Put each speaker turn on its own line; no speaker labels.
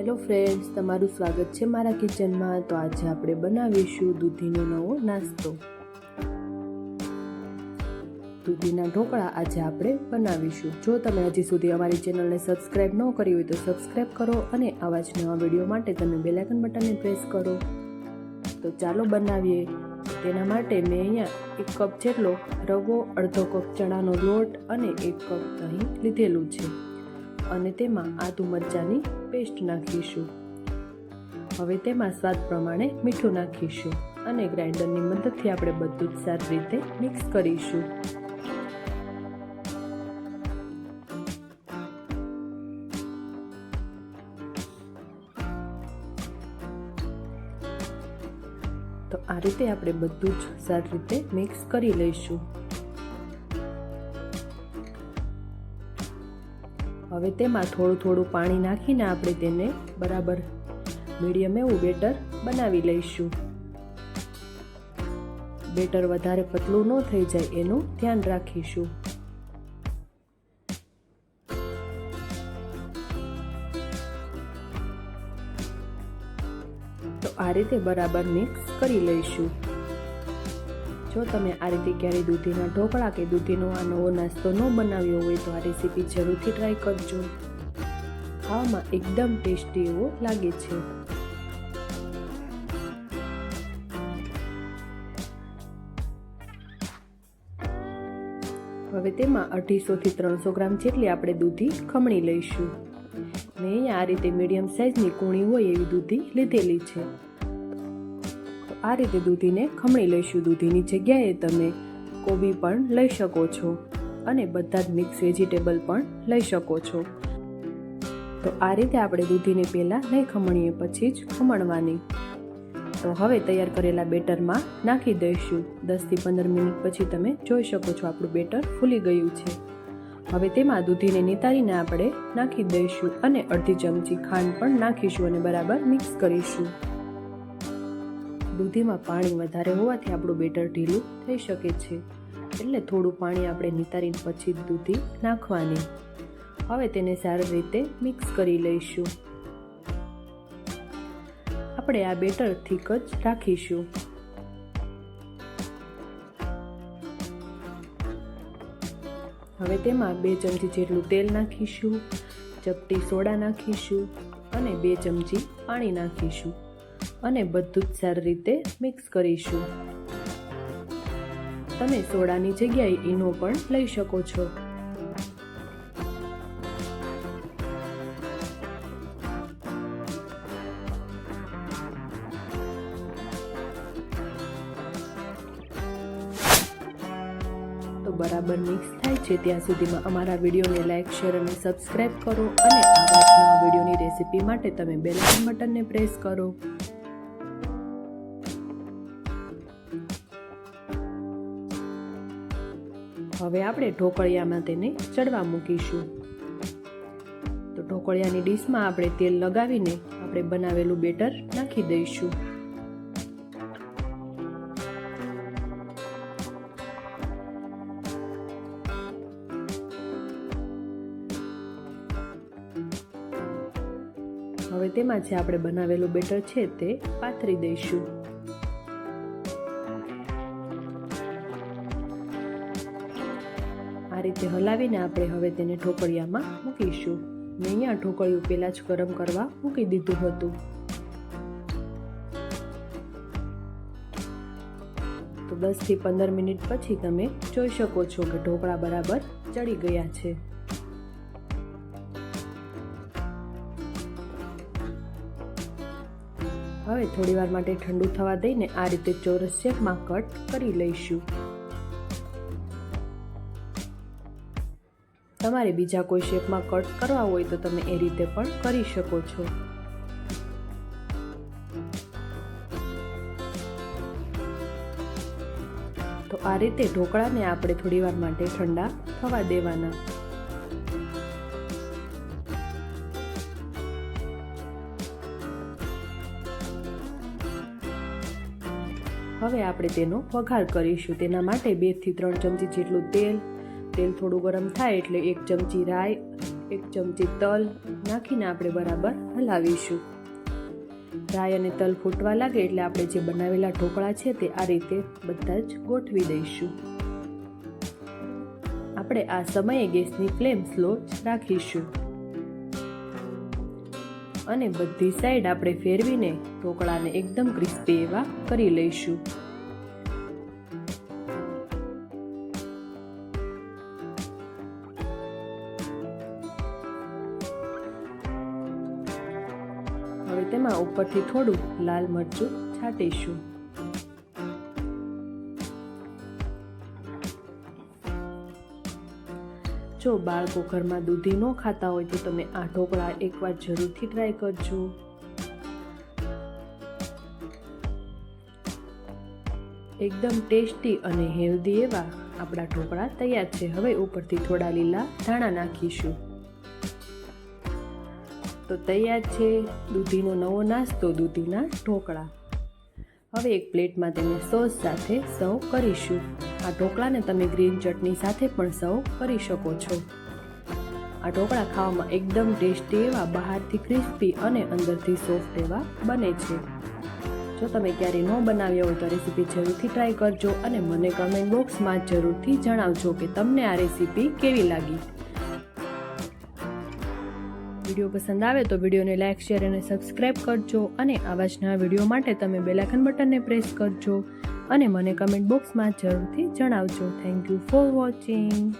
Hello friends તમારું સ્વાગત છે મારા કિચનમાં તો આજે આપણે બનાવીશું દૂધીનો નવો નાસ્તો. દૂધીના ઢોકળા આજે આપણે બનાવીશું. જો તમે હજી સુધી અમારી ચેનલને સબસ્ક્રાઇબ ન કરી હોય તો સબસ્ક્રાઇબ કરો અને આવા જ નવા વીડિયો માટે તમે બેલાઇકન બટનને પ્રેસ કરો. તો ચાલો બનાવીએ. તેના માટે મેં અહીંયા એક કપ જેટલો રવો, અડધો કપ ચણાનો લોટ અને એક કપ દહીં લીધેલું છે. અને તેમાં આદુ મરચાંની પેસ્ટ નાખીશું. હવે તેમાં સ્વાદ પ્રમાણે મીઠું નાખીશું અને ગ્રાઇન્ડરની મદદથી આપણે બધું જ સારી રીતે મિક્સ કરીશું. તો આ રીતે આપણે બધું જ સારી રીતે મિક્સ કરી લઈશું. હવે તેમાં થોડું થોડું પાણી નાખીને આપણે તેને બરાબર મીડિયમ એવું બેટર બનાવી લઈશું. બેટર વધારે પતલું ન થઈ જાય એનું ધ્યાન રાખીશું. તો આ રીતે બરાબર મિક્સ કરી લઈશું. જો તમે આ રીતે ક્યારેય દૂધીના ઢોકળા કે દૂધીનો આ નવો નાસ્તો ન બનાવ્યો હોય તો આ રેસીપી જરૂરથી ટ્રાય કરજો. ખાવામાં એકદમ ટેસ્ટી એવો લાગે છે. હવે તેમાં અઢીસોથી ત્રણસો ગ્રામ જેટલી આપણે દૂધી ખમણી લઈશું. મેં આ રીતે મીડિયમ સાઇઝની કૂણી હોય એવી દૂધી લીધેલી છે. આ રીતે દૂધીને ખમણી લઈશું. દૂધીની જગ્યાએ તમે કોબી પણ લઈ શકો છો અને બધા જ મિક્સ વેજીટેબલ પણ લઈ શકો છો. તો આ રીતે આપણે દૂધીને પહેલાં નહીં ખમણીએ, પછી જ ખમણવાની. તો હવે તૈયાર કરેલા બેટરમાં નાખી દઈશું. દસથી પંદર મિનિટ પછી તમે જોઈ શકો છો આપણું બેટર ફૂલી ગયું છે. હવે તેમાં દૂધીને નિતારીને આપણે નાખી દઈશું અને અડધી ચમચી ખાંડ પણ નાખીશું અને બરાબર મિક્સ કરીશું. દૂધીમાં પાણી વધારે હોવાથી આપણું બેટર ઢીલું થઈ શકે છે. એટલે થોડું પાણી આપણે નિતારીને પછી દૂધી નાખવાની. હવે તેને સારી રીતે મિક્સ કરી લઈશું. આપણે આ બેટર થીક જ રાખીશું. હવે તેમાં બે ચમચી જેટલું તેલ નાખીશું, ચપટી સોડા નાખીશું અને બે ચમચી પાણી નાખીશું. અને બધું જ સારી રીતે મિક્સ કરીશું. તમે સોડાની જગ્યાએ ઈનો પણ લઈ શકો છો. તો બરાબર મિક્સ થાય છે ત્યાં સુધીમાં અમારા વિડીયોને લાઇક શેર અને સબસ્ક્રાઇબ કરો અને આવા જ નવા વિડીયોની રેસીપી માટે તમે બેલ આઇકન બટનને પ્રેસ કરો. હવે આપણે ઢોકળિયામાં તેને ચડવા મૂકીશું. તો ઢોકળિયાની ડીશમાં આપણે તેલ લગાવીને આપણે બનાવેલું બેટર નાખી દઈશું. હવે તેમાં જે આપણે બનાવેલું બેટર છે તે પાથરી દઈશું. રીતે હલાવીને આપણે હવે તેને ઢોકળિયામાં મૂકીશું. મેં અહીંયા ઢોકળિયું પહેલાં જ ગરમ કરવા મૂકી દીધું હતું. તો દસથી પંદર મિનિટ પછી તમે જોઈ શકો છો કે ઢોકળા બરાબર ચડી ગયા છે. હવે થોડી વાર માટે ઠંડુ થવા દઈને આ રીતે ચોરસ શેપમાં કટ કરી લઈશું. તમારે બીજા કોઈ શેપમાં કટ કરવા હોય તો તમે એ રીતે પણ કરી શકો છો. તો આ રીતે ઢોકળાને આપણે થોડી વાર માટે ઠંડા થવા દેવાના. હવે આપણે તેનો વઘાર કરીશું. તેના માટે બેથી ત્રણ ચમચી જેટલું તેલ તેલ થોડું ગરમ થાય એટલે એક ચમચી રાઈ, એક ચમચી તલ નાખીને આપણે બરાબર હલાવીશું. રાઈ અને તલ ફૂટવા લાગે એટલે આપણે જે બનાવેલા ઢોકળા છે તે આ રીતે બધા જ ગોઠવી દઈશું. આપણે આ સમયે ગેસની ફ્લેમ સ્લો રાખીશું. અને બધી સાઈડ આપણે ફેરવીને ઢોકળાને એકદમ ક્રિસ્પી એવા કરી લઈશું. તેમાં ઉપરથી થોડું લાલ મરચું છાંટીશું. જો બાળકો ઘરમાં દૂધી ન ખાતા હોય તો તમે આ ઢોકળા એકવાર જરૂરથી ટ્રાય કરજો. એકદમ ટેસ્ટી અને હેલ્ધી એવા આપણા ઢોકળા તૈયાર છે. હવે ઉપરથી થોડા લીલા ધાણા નાખીશું. તો તૈયાર છે દૂધીનો નવો નાસ્તો, દૂધીના ઢોકળા. હવે એક પ્લેટમાં તેને સોસ સાથે સર્વ કરીશું. આ ઢોકળાને તમે ગ્રીન ચટણી સાથે પણ સર્વ કરી શકો છો. આ ઢોકળા ખાવામાં એકદમ ટેસ્ટી એવા, બહારથી ક્રિસ્પી અને અંદરથી સોફ્ટ એવા બને છે. જો તમે ક્યારેય ન બનાવ્યા હોય તો રેસીપી જરૂરથી ટ્રાય કરજો અને મને કમેન્ટ બોક્સમાં જરૂરથી જણાવજો કે તમને આ રેસીપી કેવી લાગી. વીડિયો પસંદ આવે તો વિડીયોને લાઇક શેર અને સબસ્ક્રાઇબ કરજો અને આવા જ નવા વીડિયો માટે તમે બેલાઇકન બટનને પ્રેસ કરજો અને મને કમેન્ટ બોક્સમાં જરૂરથી જણાવજો. Thank you for watching